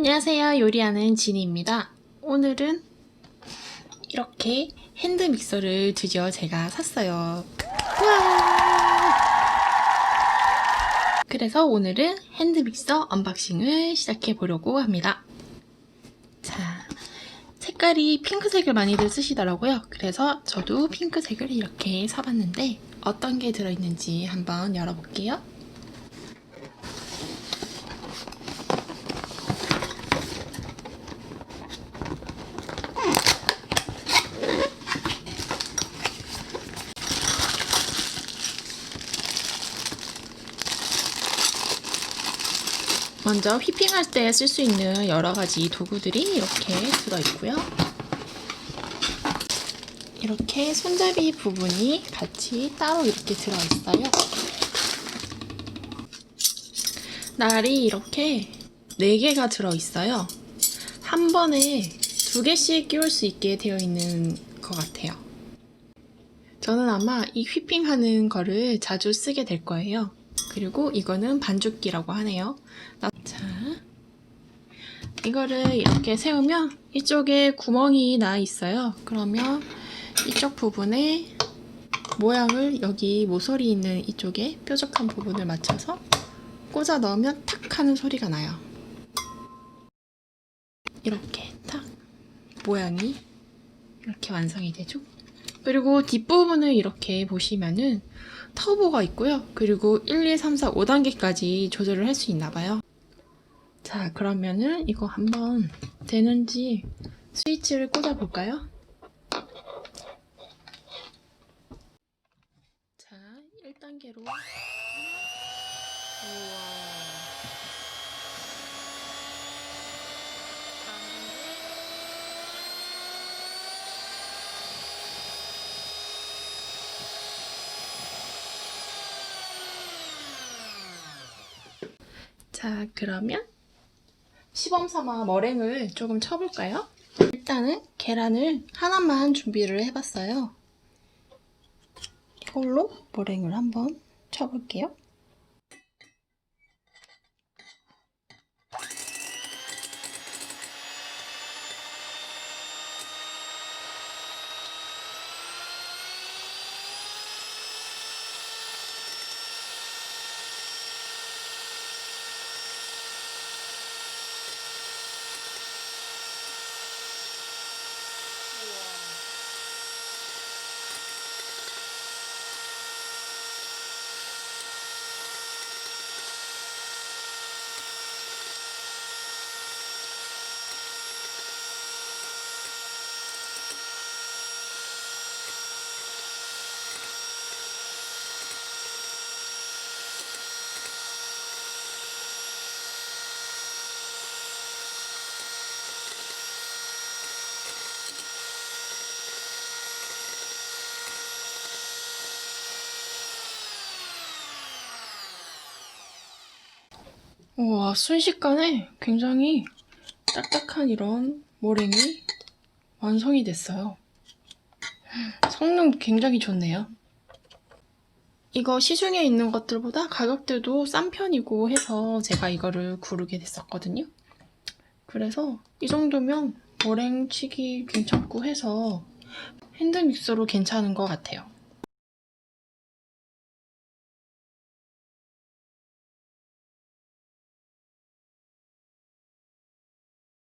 안녕하세요. 요리하는 진이입니다. 오늘은 이렇게 핸드 믹서를 드디어 제가 샀어요. 그래서 오늘은 핸드 믹서 언박싱을 시작해 보려고 합니다. 자, 색깔이 핑크색을 많이들 쓰시더라고요. 그래서 저도 핑크색을 이렇게 사봤는데 어떤 게 들어있는지 한번 열어볼게요. 먼저 휘핑할 때 쓸 수 있는 여러 가지 도구들이 이렇게 들어있고요. 이렇게 손잡이 부분이 같이 따로 이렇게 들어있어요. 날이 이렇게 4개가 들어있어요. 한 번에 두 개씩 끼울 수 있게 되어 있는 것 같아요. 저는 아마 이 휘핑하는 거를 자주 쓰게 될 거예요. 그리고 이거는 반죽기라고 하네요. 나- 자, 이거를 이렇게 세우면 이쪽에 구멍이 나 있어요. 그러면 이쪽 부분에 모양을 여기 모서리 있는 이쪽에 뾰족한 부분을 맞춰서 꽂아 넣으면 탁 하는 소리가 나요. 이렇게 탁 모양이 이렇게 완성이 되죠. 그리고 뒷부분을 이렇게 보시면은 터보가 있고요. 그리고 1, 2, 3, 4, 5단계까지 조절을 할 수 있나 봐요. 자, 그러면은 이거 한번 되는지 스위치를 꽂아 볼까요? 자, 1단계로 우와. 자, 그러면 시범 삼아 머랭을 조금 쳐볼까요? 일단은 계란을 하나만 준비를 해봤어요. 이걸로 머랭을 한번 쳐볼게요. 우와, 순식간에 굉장히 딱딱한 이런 모랭이 완성이 됐어요. 성능 굉장히 좋네요. 이거 시중에 있는 것들보다 가격대도 싼 편이고 해서 제가 이거를 고르게 됐었거든요. 그래서 이 정도면 머랭 치기 괜찮고 해서 핸드 믹서로 괜찮은 것 같아요.